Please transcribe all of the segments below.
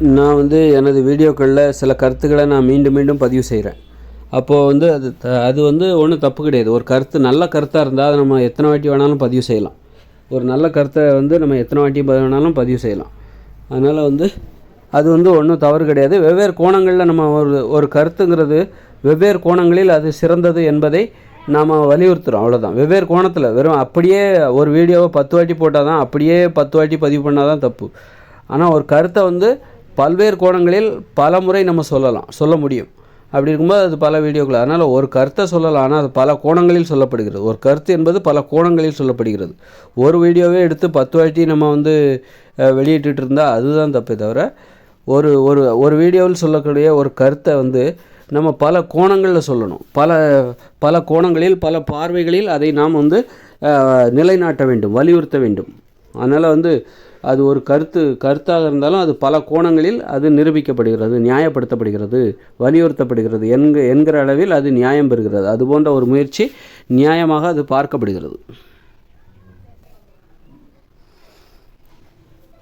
நான் வந்து எனது வீடியோக்களில் சில கருத்துக்களை நான் மீண்டும் மீண்டும் பதிவு செய்கிறேன் அப்போது வந்து அது த- அது வந்து ஒன்றும் தப்பு கிடையாது. ஒரு கருத்து நல்ல கருத்தாக இருந்தால் அதை நம்ம எத்தனை வாட்டி வேணாலும் பதிவு செய்யலாம். ஒரு நல்ல கருத்தை வந்து நம்ம எத்தனை வாட்டி வேணாலும் பதிவு செய்யலாம். அதனால் வந்து அது வந்து ஒன்றும் தவறு கிடையாது. வெவ்வேறு கோணங்களில் நம்ம ஒரு ஒரு கருத்துங்கிறது வெவ்வேறு கோணங்களில் அது சிறந்தது என்பதை நாம் வலியுறுத்துகிறோம் அவ்வளோதான் வெவ்வேறு கோணத்தில் வெறும் அப்படியே ஒரு வீடியோவை பத்து வாட்டி போட்டால் தான் அப்படியே பத்து வாட்டி பதிவு பண்ணால் தான் தப்பு. ஆனால் ஒரு கருத்தை வந்து பல்வேறு கோணங்களில் பல முறை நம்ம சொல்லலாம் சொல்ல முடியும். அப்படி இருக்கும்போது அது பல வீடியோக்கள். அதனால் ஒரு கருத்தை சொல்லலாம் ஆனால் அது பல கோணங்களில் சொல்லப்படுகிறது. ஒரு கருத்து என்பது பல கோணங்களில் சொல்லப்படுகிறது. ஒரு வீடியோவே எடுத்து பத்து வாட்டி நம்ம வந்து வெளியிட்டு இருந்தால் அதுதான் தப்பே தவிர ஒரு ஒரு ஒரு வீடியோவில் சொல்லக்கூடிய ஒரு கருத்தை வந்து நம்ம பல கோணங்களில் சொல்லணும். பல பல கோணங்களில் பல பார்வைகளில் அதை நாம் வந்து நிலைநாட்ட வேண்டும் வலியுறுத்த வேண்டும். அதனால் வந்து அது ஒரு கருத்து கருத்தாக இருந்தாலும் அது பல கோணங்களில் அது நிரூபிக்கப்படுகிறது நியாயப்படுத்தப்படுகிறது வலியுறுத்தப்படுகிறது. என்க என்கிற அளவில் அது நியாயம் பெறுகிறது. அது போன்ற ஒரு முயற்சி நியாயமாக அது பார்க்கப்படுகிறது.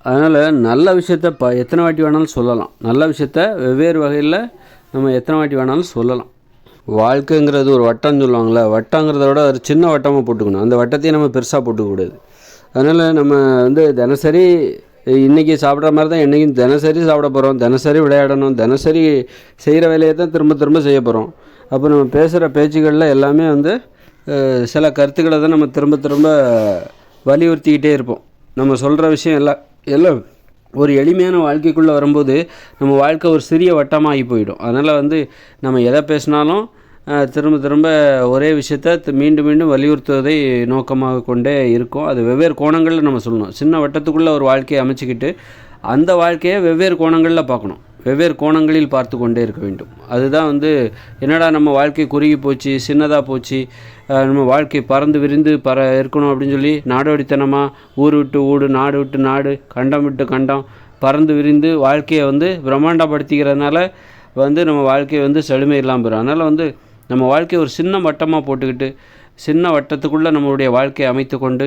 அதனால் நல்ல விஷயத்த ப எத்தனை வாட்டி வேணாலும் சொல்லலாம். நல்ல விஷயத்த வெவ்வேறு வகையில் நம்ம எத்தனை வாட்டி வேணாலும் சொல்லலாம். வாழ்க்கைங்கிறது ஒரு வட்டம்னு சொல்லுவாங்கள்ல வட்டங்கிறத விட ஒரு சின்ன வட்டமாக போட்டுக்கணும். அந்த வட்டத்தையும் நம்ம பெருசாக போட்டுக்கூடாது அதனால் நம்ம வந்து தினசரி இன்றைக்கி சாப்பிட்ற மாதிரி தான் என்றைக்கும் தினசரி சாப்பிட போகிறோம் தினசரி விளையாடணும். தினசரி செய்கிற வேலையை தான் திரும்ப திரும்ப செய்ய போகிறோம் அப்போ நம்ம பேசுகிற பேச்சுகளில் எல்லாமே வந்து சில கருத்துக்களை தான் நம்ம திரும்ப திரும்ப வலியுறுத்திக்கிட்டே இருப்போம். நம்ம சொல்கிற விஷயம் எல்லாம் எல்லாம் ஒரு எளிமையான வாழ்க்கைக்குள்ளே வரும்போது நம்ம வாழ்க்கை ஒரு சிறிய வட்டமாகி போயிடும். அதனால் வந்து நம்ம எதை பேசினாலும் திரும்ப திரும்ப ஒரே விஷயத்த மீண்டும் மீண்டும் வலியுறுத்துவதை நோக்கமாக கொண்டே இருக்கும். அது வெவ்வேறு கோணங்களில் நம்ம சொல்லணும். சின்ன வட்டத்துக்குள்ளே ஒரு வாழ்க்கையை அமைச்சிக்கிட்டு அந்த வாழ்க்கையை வெவ்வேறு கோணங்களில் பார்க்கணும். வெவ்வேறு கோணங்களில் பார்த்து கொண்டே இருக்க வேண்டும். அதுதான் வந்து என்னடா நம்ம வாழ்க்கை குறுகி போச்சு சின்னதாக போச்சு நம்ம வாழ்க்கை பறந்து விரிந்து பற இருக்கணும் அப்படின்னு சொல்லி நாடோடித்தனமாக ஊர் விட்டு ஊடு நாடு விட்டு நாடு கண்டம் விட்டு கண்டம் பறந்து விரிந்து வாழ்க்கையை வந்து பிரம்மாண்டப்படுத்திக்கிறதுனால வந்து நம்ம வாழ்க்கையை வந்து செழுமை இல்லாமல் போயிடும் அதனால் வந்து நம்ம வாழ்க்கையை ஒரு சின்ன வட்டமாக போட்டுக்கிட்டு சின்ன வட்டத்துக்குள்ளே நம்மளுடைய வாழ்க்கையை அமைத்து கொண்டு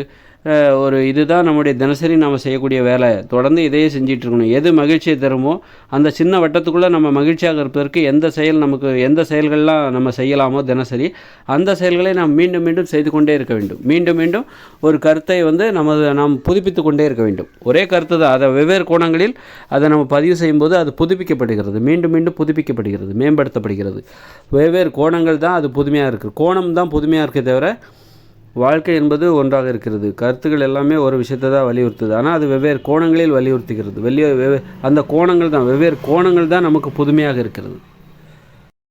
ஒரு இதுதான் நம்முடைய தினசரி நாம் செய்யக்கூடிய வேலை. தொடர்ந்து இதையே செஞ்சிகிட்ருக்கணும் எது மகிழ்ச்சியை தருமோ அந்த சின்ன வட்டத்துக்குள்ளே நம்ம மகிழ்ச்சியாக இருப்பதற்கு எந்த செயல் நமக்கு எந்த செயல்கள்லாம் நம்ம செய்யலாமோ தினசரி அந்த செயல்களை நாம் மீண்டும் மீண்டும் செய்து கொண்டே இருக்க வேண்டும். மீண்டும் மீண்டும் ஒரு கருத்தை வந்து நமது நாம் புதுப்பித்து கொண்டே இருக்க வேண்டும். ஒரே கருத்து தான். அதை வெவ்வேறு கோணங்களில் அதை நம்ம பதிவு செய்யும்போது அது புதுப்பிக்கப்படுகிறது. மீண்டும் மீண்டும் புதுப்பிக்கப்படுகிறது. மேம்படுத்தப்படுகிறது. வெவ்வேறு கோணங்கள் தான் அது புதுமையாக இருக்குது கோணம் தான் புதுமையாக இருக்கே தவிர வாழ்க்கை என்பது ஒன்றாக இருக்கிறது. கருத்துக்கள் எல்லாமே ஒரு விஷயத்தை தான் வலியுறுத்துது. ஆனால் அது வெவ்வேறு கோணங்களில் வலியுறுத்துகிறது. வெளியே வெவ்வே அந்த கோணங்கள் தான் வெவ்வேறு கோணங்கள் தான் நமக்கு புதுமையாக இருக்கிறது.